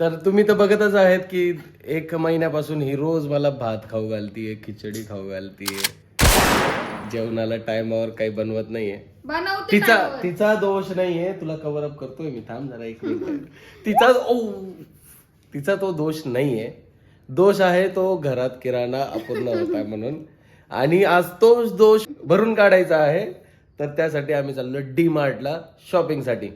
तर तुम्ही तर बघतच आहेत की एक महिन्यापासून ही रोज मला भात खाऊ घालतीये खिचडी खाऊ घालतीये. जेवणाला टायमावर काही बनवत नाहीये. बनवते तिचा तिचा दोष नाहीये तुला कव्हर अप करतोय मी. थांब जरा एक मिनिट. तिचा ओ! तिचा तो दोष नाहीये. दोष आहे तो घरात किराणा अपूर्ण होता म्हणून. आणि आज तोच दोष भरून काढायचा आहे. तर त्यासाठी आम्ही चाललो डी मार्टला शॉपिंगसाठी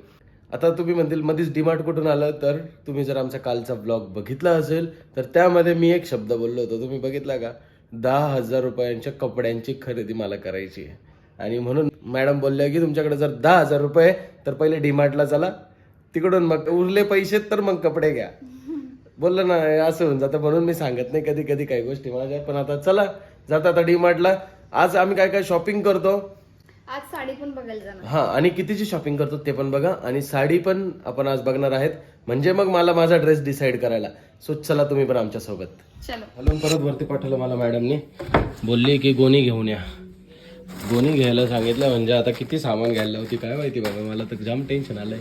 आता तुम्ही म्हणतील मध्येच डिमार्ट कुठून आलं? तर तुम्ही जर आमचा कालचा ब्लॉग बघितला असेल तर त्यामध्ये मी एक शब्द बोललो होतो. तुम्ही बघितला का? दहा हजार रुपयांच्या कपड्यांची खरेदी मला करायची आहे. आणि म्हणून मॅडम बोलल्या की तुमच्याकडे जर दहा हजार रुपये तर पहिले डीमार्टला चला. तिकडून मग उरले पैसे तर मग कपडे घ्या. बोललं ना असं होऊन जातं. म्हणून मी सांगत नाही कधी कधी काही गोष्टी माझ्या. पण आता चला जाता आता डीमार्टला आज आम्ही काय काय शॉपिंग करतो? आज साडी पण बघायला जाणार. हा आणि कितीची शॉपिंग करतो ते पण बघा. आणि साडी पण आपण आज बघणार आहेत. म्हणजे मग मला माझा ड्रेस डिसाईड करायला. सो चला तुम्ही पण आमच्यासोबत. चलो. हॅलो परत वरती पाठवलं मला मॅडमनी बोलली की गोणी घेऊन या. गोणी घ्यायला सांगितलं म्हणजे आता किती सामान घ्यायला होती काय माहिती बाबा मला तर जाम टेन्शन आलंय.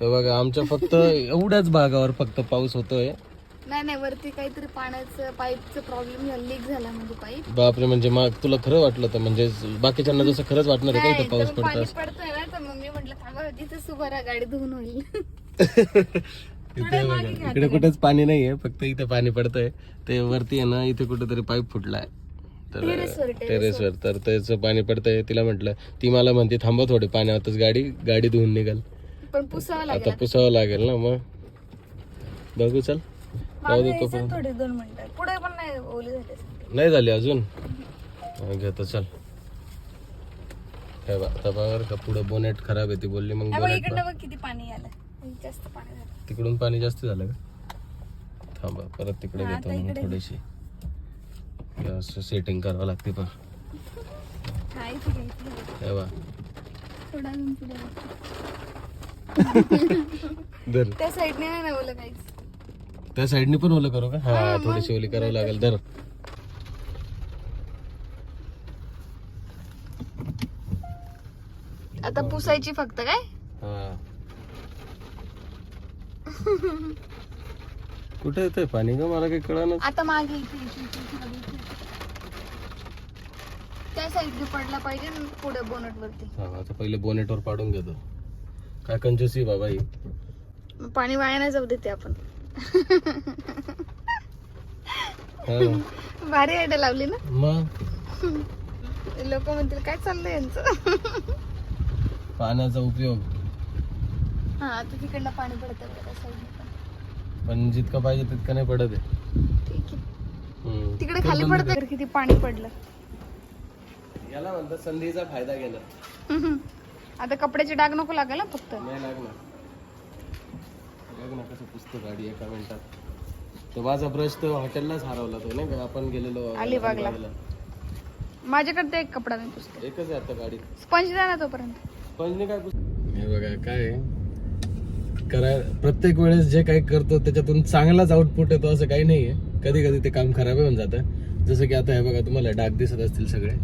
हे बघा आमच्या फक्त एवढ्याच भागावर फक्त पाऊस होतोय. नाही नाही वरती काहीतरी पाण्याचं पाईपचं प्रॉब्लेम लीक झाला म्हणजे पाईप. बापरे म्हणजे मग तुला खरं वाटलं तर म्हणजे बाकीच्यांना जसं खरंच वाटणार आहे का इथं पाऊस पाणी पडतं पडतोय ना तर मग मी म्हटलं थांबा तिथं उभा राहा गाडी धुवून होईल. इथे बघा इकडे कुठेच पाणी नाहीये फक्त इथे पाणी पडतंय. ते वरती आहे ना इथे कुठेतरी पाईप फुटलाय. तर टेरेसवर टेरेसवर. तर त्याचं पाणी पडतंय तिला म्हटलं ती मला म्हणते थांबा थोडी पाण्यातच गाडी गाडी धुवून निघाल. पण पुसावं लागेल आता पुसावं लागेल ना मग. बघू चल. दे तो पण. थोडी दोन मिनिटं पुढे पण नाही ओली झाली नाही झाली अजून? घेतो चल. हे बघ, आता बघ का पुढे बोनेट खराब आहे ती बोलली मग इकडनं बघ किती पाणी आलं. जास्त पाणी झालं. तिकडून पाणी जास्त झालं का? थांबा परत तिकडे घेतो मग थोडीशी. हे असं सेटिंग करावं लागते पण. हा इथे घे, इथे घे. हे बा थोडा अजून पुढे बघ. धर. त्या साईडने नाही ना ओलं काहीच. त्या साईडनी पण ओलं करू का? हा थोडीशी ओली करावं लागेल. धर. आता पुसायची फक्त काय? हा. कुठे येतंय पाणी ग मला काही कळणार आता मागे इथे इथे, इथे, इथे, इथे, इथे. त्या साईडने पडला पाहिजे आणि पुढे बोनट वरती हा आता पहिले बोनेटवर पाडून घेतो. काय कंजूसी बाबा ही पाणी वाया नाही जाऊ देते आपण. भारी आयडिया लावली ना? मग? लोक म्हणतील काय चाललंय यांचं? पाण्याचा उपयोग. हा आता तिकडनं पाणी पडतं पण. जितकं पाहिजे तितकं नाही पडत आहे. ठीक आहे. हम्म. तिकडे खाली पडतं किती पाणी पडलं. याला म्हणतात संधीचा फायदा घेणं. आता कपड्याचे डाग नको लागेल ना फक्त. नाही लागणार. बघ ना कसं पुसतो गाडी एका मिनिटात तो माझा ब्रश तो हॉटेललाच हरवला तो नाही का? आपण गेलेलो अलिबागला. माझ्याकडे ते एक कपडा नाही पुसतो. एकच आहे आता गाडीत. स्पंज द्या ना तोपर्यंत. स्पंजने काय पुस हे बघा काय आहे? करा प्रत्येक वेळेस जे काही करतो त्याच्यातून चांगलाच आउटपुट येतो असं काही नाहीये. कधी कधी ते काम खराब होऊन जातं. जसं की आता हे बघा तुम्हाला डाग दिसत असतील सगळे.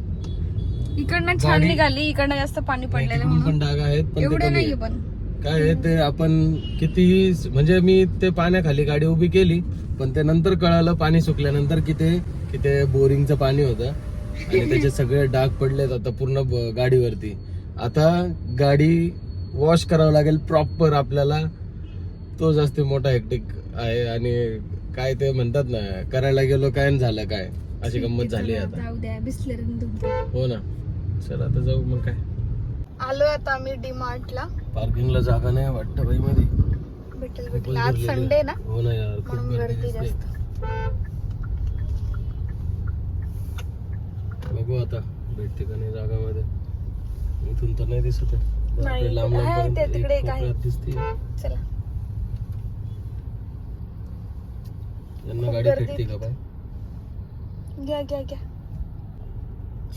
इकडनं छान निघाली इकडनं जास्त पाणी पडलेलं पण डाग आहेत पण ते एवढे कमी नाहीये आहेत. पण. काय आहे ते आपण कितीही म्हणजे मी ते पाण्याखाली गाडी उभी केली पण ते नंतर कळालं पाणी सुकल्यानंतर की ते की ते बोरिंगचं पाणी होतं. आणि त्याचे सगळे डाग पडलेत आता पूर्ण गाडीवरती. आता गाडी वॉश करावं लागेल प्रॉपर आपल्याला. तो जास्त मोठा हेक्टिक आहे आणि काय ते म्हणतात ना करायला गेलो काय झालं काय? अशी गंमत झाली आता. हो ना. चल आता जाऊ मग काय? आलोय आता आम्ही डी मार्टला पार्किंगला जागा नाही वाटतं बाई मध्ये भेटेल भेटेल. आज संडे ना? हो ना यार खूप म्हणून गर्दी गर्दी दिसते. जास्त. बघू आता भेटते का नाही जागामध्ये. इथून तर नाही दिसत आहे. लांब आहे, ते तिकडे एक आहे. कोपऱ्यात दिसते. चला. यांना खूप गाडी गर्दी. भेटते का बाय गया गया गया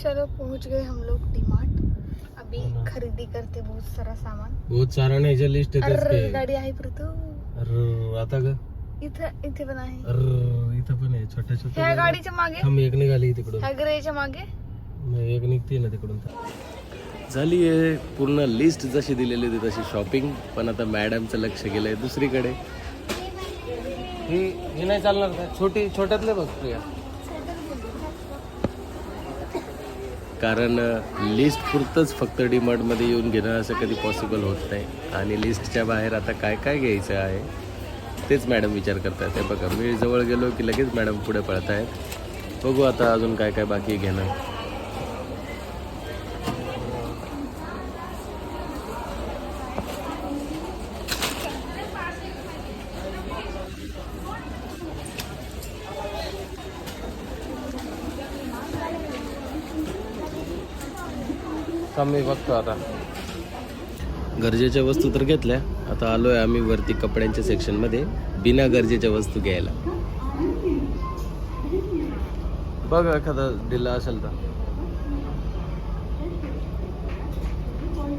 चलो पहुँच गए हम लोग डी मार्ट अभी हो. खरीदी करते बहुत सारा सामान. बहुत सारा नाही याच्या लिस्ट अरे गाडी आहे पृथू अरे आता ग इथं इथे पण आहे. अरे इथं पण आहे छोट्या ह्या छोट्या गाडीच्या मागे? थांब एक निघाली तिकडून. ह्या ग्रेच्या मागे? एक निघते ना तिकडून. झाली आहे पूर्ण लिस्ट जशी दिलेली होती तशी शॉपिंग पण आता मॅडमचं लक्ष गेलंय दुसरीकडे. ही ही नाही चालणार का? छोटी छोट्यातले बघ प्रिया. कारण लिस्ट पुरतंच फक्त डीमार्टमध्ये येऊन घेणं असं कधी पॉसिबल होत नाही. आणि लिस्टच्या बाहेर आता काय काय घ्यायचं आहे तेच मॅडम विचार करतात. ते बघा मी जवळ गेलो की लगेच मॅडम पुढे पळत आहेत बघू आता अजून काय काय बाकी घेणं. थांब मी बघतो आता. गरजेच्या वस्तू तर घेतल्या. आता आलोय आम्ही वरती कपड्यांच्या सेक्शनमध्ये बिना गरजेच्या वस्तू घ्यायला. बघ एखादा दिला असेल तर.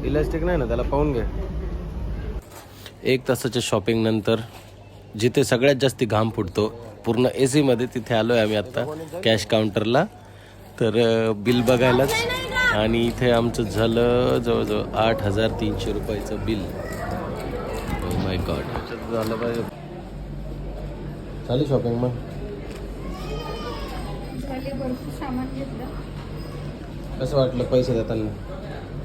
इलास्टिक नाही ना त्याला पाहून घे. एक तासाच्या शॉपिंग नंतर जिथे सगळ्यात जास्ती घाम फुटतो पूर्ण ए सीमध्ये तिथे आलो आहे आम्ही आत्ता कॅश काउंटरला तर बिल बघायलाच. आणि इथे आमचं झालं जवळजवळ आठ हजार तीनशे रुपयाचं बिल. माय गॉड झालं पाहिजे झाली शॉपिंग मग कसं वाटलं पैसे देताना?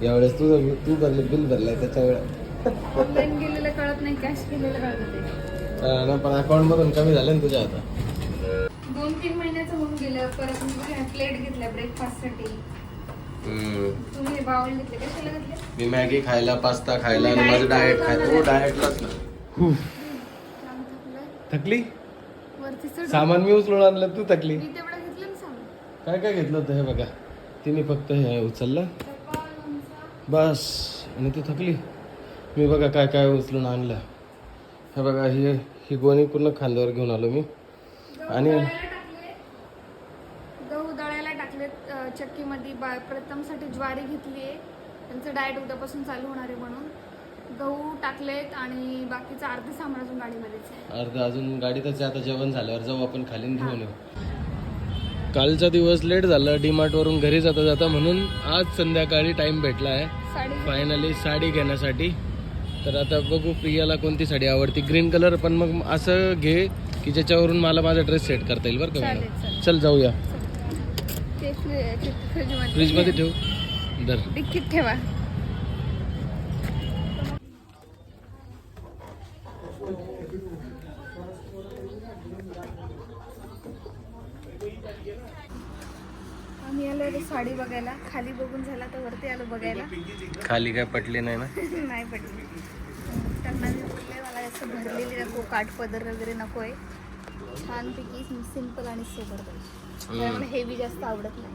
यावेळेस तू तू भरले बिल भरलाय त्याच्या वेळेस ऑनलाईन गेलेलं कळत नाही कॅश केलेलं कळत पण अकाउंटमधून कमी झालं ना तुझ्या आता. दोन तीन महिन्याचं होऊन गेलं परत मी प्लेट घेतल्या ब्रेकफास्टसाठी मी मॅगी खायला पास्ता खायला आणि माझं डाएट खायला. हो डाएटलाच ना. थकली? सामान मी उचलून आणलं तू थकली. काय काय घेतलं होतं हे बघा? तिने फक्त हे उचललं. बस. आणि तू थकली. मी बघा काय काय उचलून आणलं. हे बघा ही ही गोणी पूर्ण खांद्यावर घेऊन आलो मी. आणि- दळायला टाकले गहू दळायला टाकलेत अं, चक्कीमध्ये बा प्रथमसाठी ज्वारी घेतली आहे त्यांचं डाएट उद्यापासून चालू होणार आहे म्हणून. गहू टाकलेत आणि बाकीचं अर्धे सामान अजून गाडीमध्येच आहे. अर्धा अजून गाडीतच आहे आता जेवण झाल्यावर जाऊ आपण खाली आणि घेऊन येऊ. कालचा दिवस लेट झाला. डीमार्ट वरून घरी जाता जाता म्हणून आज संध्याकाळी टाइम भेटला आहे. साडी. फायनली साडी घेण्यासाठी. तर आता बघू प्रियाला कोणती साडी आवडती. ग्रीन कलर पण मग असं घे की ज्याच्यावरून मला माझा ड्रेस सेट करता येईल बरं का? चालेल, चालेल. चल जाऊया. ते फ्रीजमध्ये फ्रीजमध्ये ठेव? दर. डिक्कीत ठेवा. आम्ही आलो होतो साडी बघायला. खाली बघून झाला तर वरती आलो बघायला. खाली काय पटली नाही ना? नाही पडली त्यांना मी मला असं भरलेली नको काठ पदर वगैरे नको आहे छानपैकी सिंपल आणि सोबर पाहिजे हेवी जास्त आवडत नाही.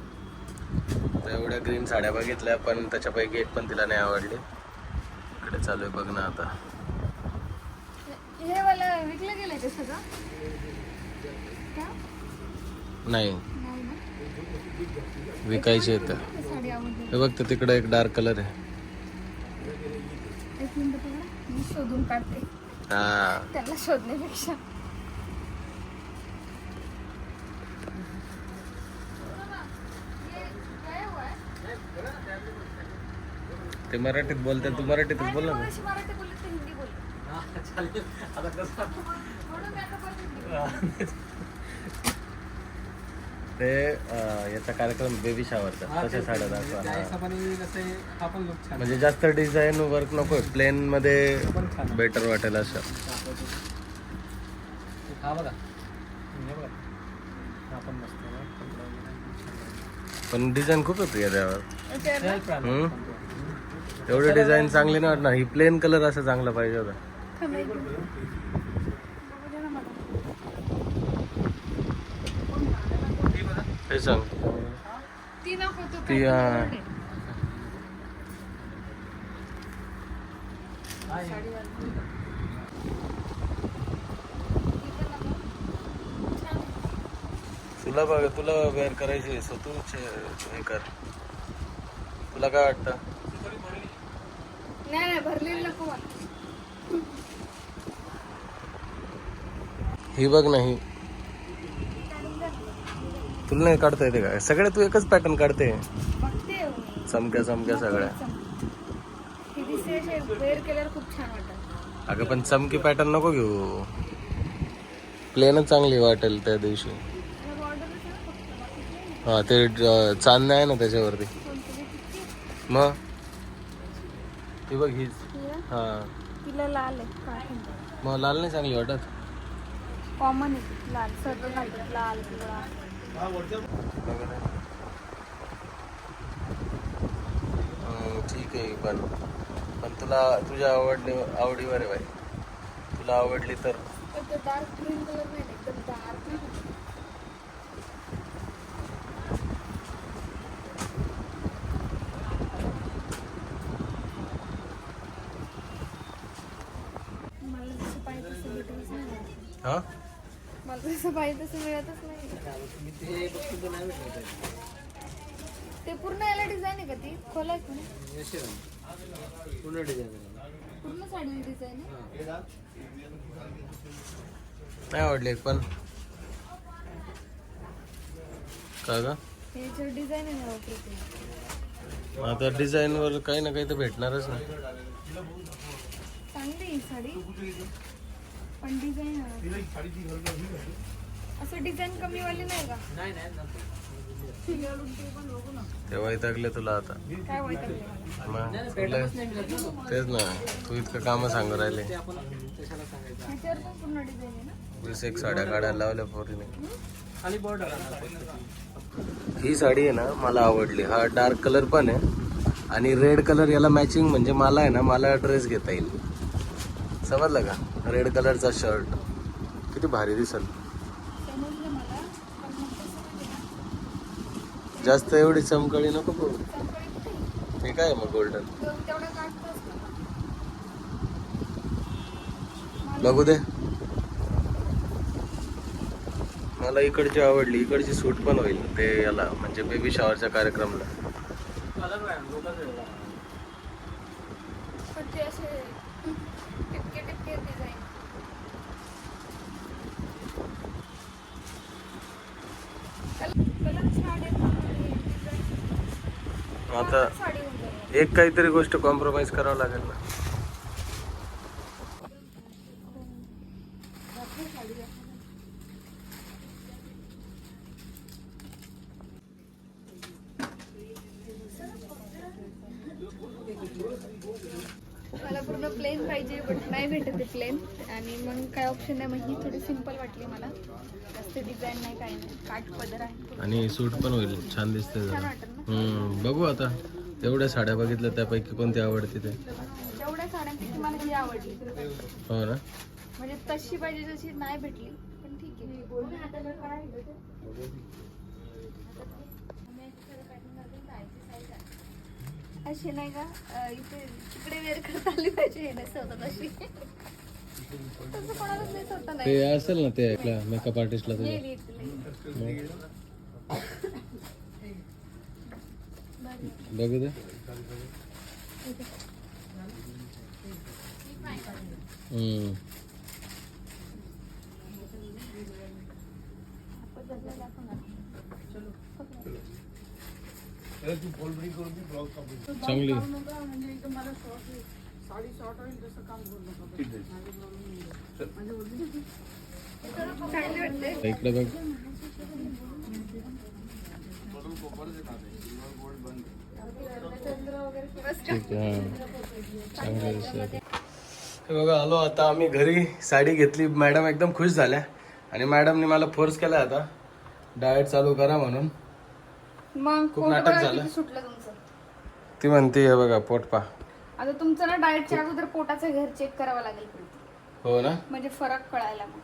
तर एवढ्या ग्रीन साड्या बघितल्या पण त्याच्यापैकी एक पण तिला नाही आवडली. इकडे चालू आहे बघ ना आता. हे मला विकलं गेलंय ते सगळं? का? नाही. विकायचे येतं हे बघ तर तिकडे एक डार्क कलर आहे. शोधून काढते. हा. त्याला शोधण्यापेक्षा. ते मराठीत बोलतात तू मराठीतच बोल ना. मगाशी मराठी बोलले ते हिंदी बोलले. म्हणून मी आता परत हिंदी बोलते. ते अं, याचा कार्यक्रम बेबी शावरचा तशा साड्या दाखवा. हा. म्हणजे जास्त डिझाईन वर्क नको प्लेन मध्ये बेटर वाटेल असं. पण डिझाईन खूप आहे प्रिया त्यावर? हम्म? एवढे डिझाईन चांगली नाही वाटणार. ही प्लेन कलर असं चांगला पाहिजे होता. हे सांग. ती तुला बघ तुला वेअर करायची सो तू हे कर. तुला काय वाटतं? नाही नाही भरलेली नको ही बघ नाही तुला नाही काढता येते काय सगळे तू एकच पॅटर्न काढते. हो. चमक्या चमक्या सगळ्या. अगं पण चमकी पॅटर्न नको घेऊ. प्लेनच चांगली वाटेल त्या दिवशी. हा ते अं, चांदणं आहे ना त्याच्यावरती. मग? ती बघ हीच हा. तिला लाल आहे काय मग लाल नाही चांगली वाटत? कॉमन आहे लाल सर्व घालतात लाल पिवळा. हम्म, ठीक आहे पण पण तुला तुझ्या आवड आवडीवर आहे बाई. तुला आवडली तर. डार्क ग्रीन कलर नाही ना, एकदम डार्क मला जसं पाहिजे तसं भेटतच नाही हा? मला जसं पाहिजे तसं मिळतच नाही. ते पूर्ण याला डिझाईन आहे का ती? कोणी पूर्ण साडी डिझाईन आहे? नाही आवडली एक पण. का ग? याच्यावर डिझाईन आहे ना वापरते. आता डिझाईन वर काही ना काही तर भेटणारच ना. चांगली आहे ही साडी. पण डिझाईन असं डिझाईन कमीवाली नाही का? ते वैतागले तुला आता. काय मला? मग तेच ना तू इतकं काम सांगू राहिले. ह्याच्यावर पण पूर्ण डिझाईन आहे ना? वीस एक साड्या काढायला लावल्या पोरीने. ही साडी आहे ना मला आवडली. हा डार्क कलर पण आहे. आणि रेड कलर याला मॅचिंग म्हणजे मला आहे ना मला ड्रेस घेता येईल. समजलं का? रेड कलरचा शर्ट किती भारी दिसल. जास्त एवढी चमकळी नको चमकळी कुठे आहे? ते काय मग गोल्डन बघू दे. मला इकडची आवडली. इकडची सूट पण होईल. ते याला म्हणजे बेबी शॉवरच्या कार्यक्रमला. टिपके टिपके डिझाईन आता. एक काहीतरी गोष्ट कॉम्प्रोमाइज करावं लागेल ना. मला पूर्ण प्लेन पाहिजे बट नाही भेटत आहे प्लेन आणि मग काय ऑप्शन नाही मग ही थोडी सिंपल वाटली मला. जास्त डिझाईन नाही काही नाही. काठ पदर आहे. आणि सूट पण होईल छान दिसते छान जरा वाटेल ना? हम्म, बघू आता. एवढ्या साड्या बघितल्या त्यापैकी कोणती आवडते ते? जेवढ्या साड्यांपैकी मला ही आवडली. हो ना? म्हणजे तशी पाहिजे तशी नाही भेटली पण ठीक आहे. अशी नाही का इथे तिकडे वेर करता आली पाहिजे हे नाही स्वतः तशी. तसं कोणालाच नाही स्वतः ते नाही असेल ना ते ऐकला मेकअप आर्टिस्टला तुझ्या इथले. बघू दे. हम्म. चांगली चांगली वाटते. इकडे बघ. बस ठीक आहे हा. चांगलं दिसतंय. हे बघा आलो आता आम्ही घरी. साडी घेतली. मॅडम एकदम खुश झाल्या. आणि मॅडमने मला फोर्स केला आता. डाएट चालू करा म्हणून. मग खूप पोट नाटक बघा झालं. किती सुटलं तुमचं? ती म्हणते हे बघा पोट पा. आता तुमचं ना डाएटच्या अगोदर पोटाचं घर चेक करावं लागेल. हो ना? म्हणजे फरक कळायला मग.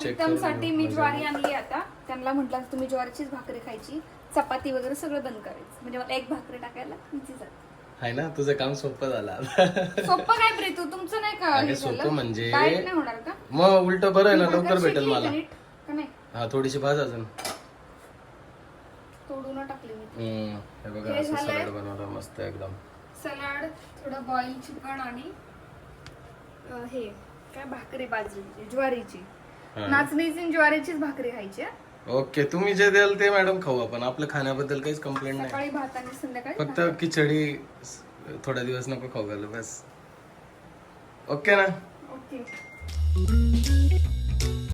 चेक प्रीतमसाठी मी ज्वारी आणली आता. त्यांना म्हटलं तुम्ही ज्वारीचीच भाकरी खायची. चपाती वगैरे सगळं बंद करायचं. म्हणजे मला एक भाकरी टाकायला जात? आहे ना तुझं काम सोपं झालं आता. सोपं काय प्रीतू तुमचं नाही का अगं, सोपं झालं? म्हणजे- डाएट नाही होणार का? मग उलट बरं आहे ना लवकर भेटेल मला. हा थोडीशी भाज अजून. टाकली मी. हम्म, हे बघा हे असं झालंय? सलाड बनवलं मस्त एकदम. सलाड थोडं बॉईल चिकन आणि अं, हे काय भाकरी बाजरीची ज्वारीची. हा. नाचणीची आणि ज्वारीचीच भाकरी खायची हा. ओके तुम्ही जे द्याल ते मॅडम खाऊ आपण. आपल्या खाण्याबद्दल काहीच कंप्लेंट नाही. सकाळी भात आणि संध्याकाळी फक्त खिचडी स- थोडा दिवस नको खाऊ घालू बस. ओके ना? ओके.